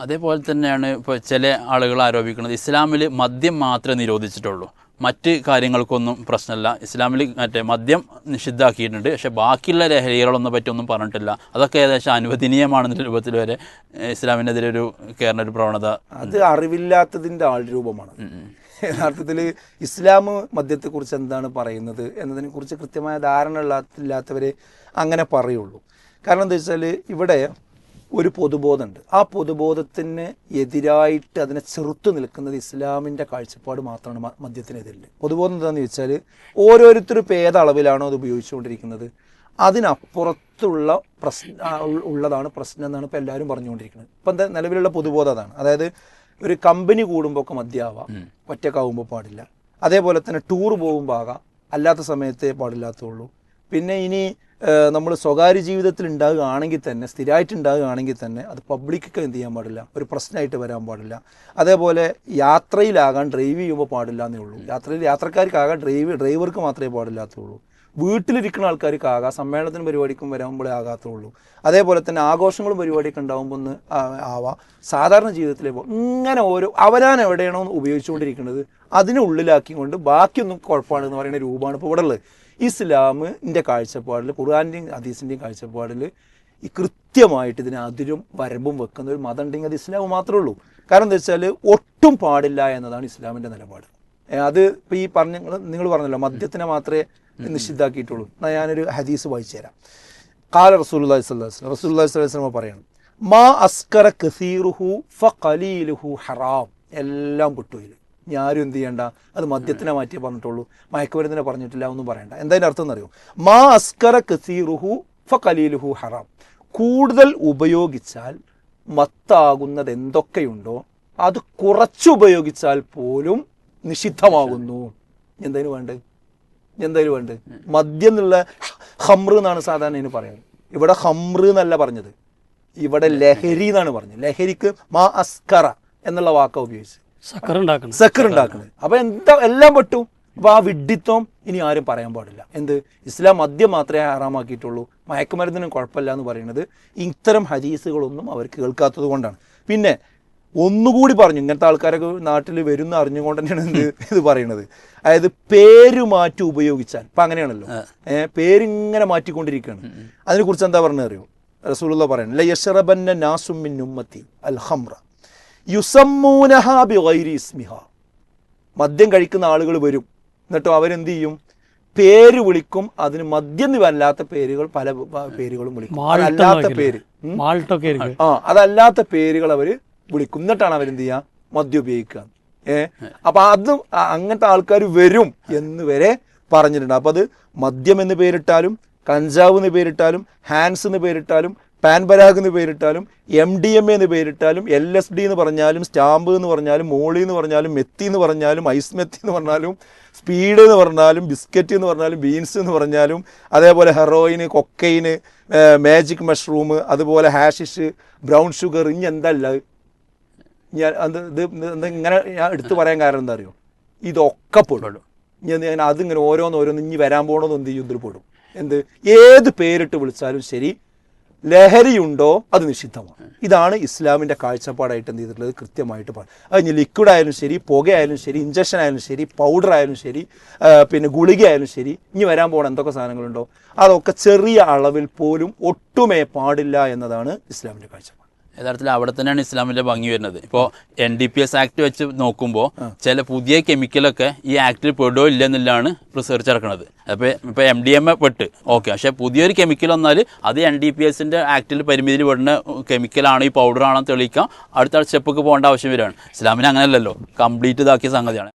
അതേപോലെ തന്നെയാണ് ഇപ്പോൾ ചില ആളുകൾ ആരോപിക്കുന്നത്. ഇസ്ലാമിൽ മദ്യം മാത്രമേ നിരോധിച്ചിട്ടുള്ളൂ. മറ്റ് കാര്യങ്ങൾക്കൊന്നും പ്രശ്നമില്ല. ഇസ്ലാമിൽ മറ്റേ മദ്യം നിഷിദ്ധാക്കിയിട്ടുണ്ട്. പക്ഷേ ബാക്കിയുള്ള ലഹരികളൊന്നും പറ്റിയൊന്നും പറഞ്ഞിട്ടില്ല. അതൊക്കെ ഏകദേശം അനുവദനീയമാണെന്ന രൂപത്തിൽ വരെ ഇസ്ലാമിനെതിരെ ഒരു കയറുന്ന ഒരു പ്രവണത അത് അറിവില്ലാത്തതിന്റെ ആൾ രൂപമാണ്. യഥാർത്ഥത്തിൽ ഇസ്ലാം മദ്യത്തെക്കുറിച്ച് എന്താണ് പറയുന്നത് എന്നതിനെക്കുറിച്ച് കൃത്യമായ ധാരണ ഇല്ലാത്തവരെ അങ്ങനെ പറയുള്ളൂ. കാരണം എന്താ വെച്ചാൽ ഇവിടെ ഒരു പൊതുബോധമുണ്ട്. ആ പൊതുബോധത്തിന് എതിരായിട്ട് അതിനെ ചെറുത്തു നിൽക്കുന്നത് ഇസ്ലാമിന്റെ കാഴ്ചപ്പാട് മാത്രമാണ് മദ്യത്തിനെതിരിൽ പൊതുബോധം എന്താണെന്ന് ചോദിച്ചാൽ ഓരോരുത്തരും ഇപ്പോൾ ഏത് അളവിലാണോ അത് ഉപയോഗിച്ചുകൊണ്ടിരിക്കുന്നത്. അതിനപ്പുറത്തുള്ള പ്രശ്ന ഉള്ളതാണ് പ്രശ്നം എന്നാണ് ഇപ്പോൾ എല്ലാവരും പറഞ്ഞുകൊണ്ടിരിക്കുന്നത്. ഇപ്പം എന്താ നിലവിലുള്ള പൊതുബോധം അതാണ്. അതായത് ഒരു കമ്പനി കൂടുമ്പോൾ ഒക്കെ മദ്യമാവാം. ഒറ്റക്കാവുമ്പോൾ പാടില്ല. അതേപോലെ തന്നെ ടൂർ പോകുമ്പോൾ ആകാം. അല്ലാത്ത സമയത്തേ പാടില്ലാത്തുള്ളൂ പിന്നെ ഇനി നമ്മൾ സ്വകാര്യ ജീവിതത്തിൽ ഉണ്ടാകുകയാണെങ്കിൽ തന്നെ സ്ഥിരമായിട്ട് ഉണ്ടാകുകയാണെങ്കിൽ തന്നെ അത് പബ്ലിക്കൊക്കെ എന്ത് ചെയ്യാൻ പാടില്ല. ഒരു പ്രശ്നമായിട്ട് വരാൻ പാടില്ല. അതേപോലെ യാത്രയിലാകാൻ ഡ്രൈവ് ചെയ്യുമ്പോൾ പാടില്ല എന്നേ ഉള്ളൂ. യാത്രയിൽ യാത്രക്കാർക്കാകാൻ ഡ്രൈവ് ഡ്രൈവർക്ക് മാത്രമേ പാടില്ലാത്തുള്ളൂ. വീട്ടിലിരിക്കുന്ന ആൾക്കാർക്ക് ആകാം സമ്മേളനത്തിനും പരിപാടിക്കും വരുമ്പോഴേ ആകാത്തുള്ളൂ. അതേപോലെ തന്നെ ആഘോഷങ്ങളും പരിപാടിയൊക്കെ ഉണ്ടാകുമ്പോൾ ഒന്ന് ആവാം. സാധാരണ ജീവിതത്തിലേ ഇങ്ങനെ ഓരോ അവരാൻ എവിടെയാണോ ഉപയോഗിച്ചുകൊണ്ടിരിക്കുന്നത് അതിനെ ഉള്ളിലാക്കിക്കൊണ്ട് ബാക്കിയൊന്നും കുഴപ്പമാണെന്ന് പറയുന്ന രൂപമാണ് ഇപ്പോൾ ഇവിടെ ഉള്ളത് ഇസ്ലാമിന്റെ കാഴ്ചപ്പാടിൽ ഖുർആാന്റെയും ഹദീസിന്റെയും കാഴ്ചപ്പാടിൽ ഈ കൃത്യമായിട്ട് ഇതിന് അതിരും വരമ്പും വെക്കുന്ന ഒരു മതം ഉണ്ടെങ്കിൽ അത് ഇസ്ലാം മാത്രമേ ഉള്ളൂ. കാരണം എന്താ വെച്ചാൽ ഒട്ടും പാടില്ല എന്നതാണ് ഇസ്ലാമിന്റെ നിലപാട്. അത് ഇപ്പോൾ ഈ പറഞ്ഞ നിങ്ങൾ പറഞ്ഞല്ലോ മദ്യത്തിനെ മാത്രമേ നിഷിദ്ധാക്കിയിട്ടുള്ളൂ. എന്നാൽ ഞാനൊരു ഹദീസ് വായിച്ചു തരാം. കാല റസൂലുള്ളാഹി സ്വല്ലാസ്ലം സ്വല്ലല്ലാഹു അലൈഹി പറയണം മാ അസ്കറ കസീറുഹു ഫലീലുഹു ഹറാം. എല്ലാം പൊട്ടുകയില്ല ആരും എന്ത് ചെയ്യണ്ട. അത് മദ്യത്തിനെ മാറ്റിയേ പറഞ്ഞിട്ടുള്ളൂ. മയക്കുമരുന്നിനെ പറഞ്ഞിട്ടില്ല ഒന്നും പറയണ്ട. എന്തായാലും അർത്ഥം എന്നറിയോ? മാ അസ്കര കസീറുഹു ഫഖലീലുഹു ഹറാം. കൂടുതൽ ഉപയോഗിച്ചാൽ മത്താകുന്നത് എന്തൊക്കെയുണ്ടോ അത് കുറച്ചുപയോഗിച്ചാൽ പോലും നിഷിദ്ധമാകുന്നു. എന്തായാലും വേണ്ട എന്തായാലും വേണ്ട മദ്യം എന്നുള്ള ഹമ്ര എന്നാണ് സാധാരണ ഇതിന് പറയുന്നത്. ഇവിടെ ഹമ്ര എന്നല്ല പറഞ്ഞത്. ഇവിടെ ലഹരി എന്നാണ് പറഞ്ഞത്. ലഹരിക്ക് മാ അസ്കറ എന്നുള്ള വാക്ക ഉപയോഗിച്ച് സക്കർ ഉണ്ടാക്കുന്നത് അപ്പൊ എന്താ എല്ലാം പെട്ടു അപ്പൊ ആ വിഡ്ഢിത്വം ഇനി ആരും പറയാൻ പാടില്ല. എന്ത്? ഇസ്ലാം മദ്യം മാത്രമേ ആറാമാക്കിയിട്ടുള്ളൂ മയക്കുമരുന്നിനും കുഴപ്പമില്ല എന്ന് പറയുന്നത് ഇത്തരം ഹദീസുകളൊന്നും അവർ കേൾക്കാത്തത് കൊണ്ടാണ്. പിന്നെ ഒന്നുകൂടി പറഞ്ഞു ഇങ്ങനത്തെ ആൾക്കാരൊക്കെ നാട്ടിൽ വരുന്ന അറിഞ്ഞുകൊണ്ട് തന്നെയാണ് ഇത് പറയുന്നത്. അതായത് പേര് മാറ്റി ഉപയോഗിച്ചാൽ ഇപ്പൊ അങ്ങനെയാണല്ലോ. ഏഹ് പേരിങ്ങനെ മാറ്റിക്കൊണ്ടിരിക്കുകയാണ്. അതിനെക്കുറിച്ച് എന്താ പറഞ്ഞത് അറിയോ? റസൂലുള്ള പറയുന്നത് "ല യശ്റബന്ന നാസും മിൻ ഉമ്മത്തി അൽ ഹംറ യുസമ്മൂനഹ ബിഗൈരി ഇസ്മിഹ. മദ്യം കഴിക്കുന്ന ആളുകൾ വരും. എന്നിട്ടോ അവരെന്ത് ചെയ്യും പേര് വിളിക്കും. അതിന് മദ്യം അല്ലാത്ത പേരുകൾ പല പേരുകളും വിളിക്കും. അല്ലാത്ത പേര്. ആ അതല്ലാത്ത പേരുകൾ അവർ വിളിക്കും. എന്നിട്ടാണ് അവരെന്ത് ചെയ്യുക മദ്യം ഉപയോഗിക്കുക. ഏ? അപ്പൊ അതും അങ്ങനത്തെ ആൾക്കാർ വരും എന്ന് വരെ പറഞ്ഞിട്ടുണ്ട്. അപ്പൊ അത് മദ്യം എന്ന് പേരിട്ടാലും കഞ്ചാവ് എന്ന് പേരിട്ടാലും ഹാൻസ് എന്ന് പേരിട്ടാലും പാൻപരാഗ് എന്ന് പേരിട്ടാലും എം ഡി എം എന്ന് പേരിട്ടാലും എൽ എസ് ഡി എന്ന് പറഞ്ഞാലും സ്റ്റാമ്പ് എന്ന് പറഞ്ഞാലും മോളി എന്ന് പറഞ്ഞാലും മെത്തി എന്ന് പറഞ്ഞാലും ഐസ് മെത്തി എന്ന് പറഞ്ഞാലും സ്പീഡ് എന്ന് പറഞ്ഞാലും ബിസ്ക്കറ്റ് എന്ന് പറഞ്ഞാലും ബീൻസ് എന്ന് പറഞ്ഞാലും അതേപോലെ ഹെറോയിന് കൊക്കൈന് മാജിക് മഷ്റൂം അതുപോലെ ഹാഷിഷ് ബ്രൗൺ ഷുഗർ ഇനി എന്തല്ല? ഞാൻ അത് ഇത് ഇങ്ങനെ ഞാൻ എടുത്തു പറയാൻ കാരണം എന്താ അറിയോ? ഇതൊക്കെ പെടും. ഞാൻ ഞാൻ അതിങ്ങനെ ഓരോന്നോരോന്ന് ഓരോന്ന് ഇനി വരാൻ പോകണമെന്ന് എന്ത് ചെയ്യും? ഇതിൽ പെടും. എന്ത്? ഏത് പേരിട്ട് വിളിച്ചാലും ശരി ലഹരിയുണ്ടോ അത് നിഷിദ്ധമാണ്. ഇതാണ് ഇസ്ലാമിന്റെ കാഴ്ചപ്പാടായിട്ട് എന്ത് ചെയ്തിട്ടുള്ളത് കൃത്യമായിട്ട് പറയും അത് ലിക്വിഡ് ആയാലും ശരി പുകയായാലും ശരി ഇഞ്ചക്ഷൻ ആയാലും ശരി പൗഡർ ആയാലും ശരി പിന്നെ ഗുളിക ആയാലും ശരി ഇനി വരാൻ പോകുന്ന എന്തൊക്കെ സാധനങ്ങളുണ്ടോ? അതൊക്കെ ചെറിയ അളവിൽ പോലും ഒട്ടുമേ പാടില്ല എന്നതാണ് ഇസ്ലാമിന്റെ കാഴ്ചപ്പാട്. യഥാർത്ഥത്തിൽ അവിടെ തന്നെയാണ് ഇസ്ലാമിന്റെ ഭംഗി വരുന്നത്. ഇപ്പോൾ N D P S act വെച്ച് നോക്കുമ്പോൾ ചില പുതിയ കെമിക്കലൊക്കെ ഈ ആക്ടിൽ പെടുമോ ഇല്ല എന്നുള്ളതാണ് റിസർച്ച് ഇറക്കുന്നത് അപ്പോൾ ഇപ്പോൾ എം ഡി എം എ പെട്ട്. ഓക്കെ പക്ഷേ പുതിയൊരു കെമിക്കൽ വന്നാൽ അത് എൻ ഡി പി എസിന്റെ ആക്ടിൽ പരിമിതിയിൽ പെടുന്ന കെമിക്കലാണ് ഈ പൗഡർ ആണെന്ന് തെളിയിക്കാം. അടുത്ത സ്റ്റെപ്പൊക്കെ പോകേണ്ട ആവശ്യം വരികയാണ്. ഇസ്ലാമിന് അങ്ങനെയല്ലല്ലോ. കംപ്ലീറ്റ് ഇതാക്കിയ സംഗതിയാണ്.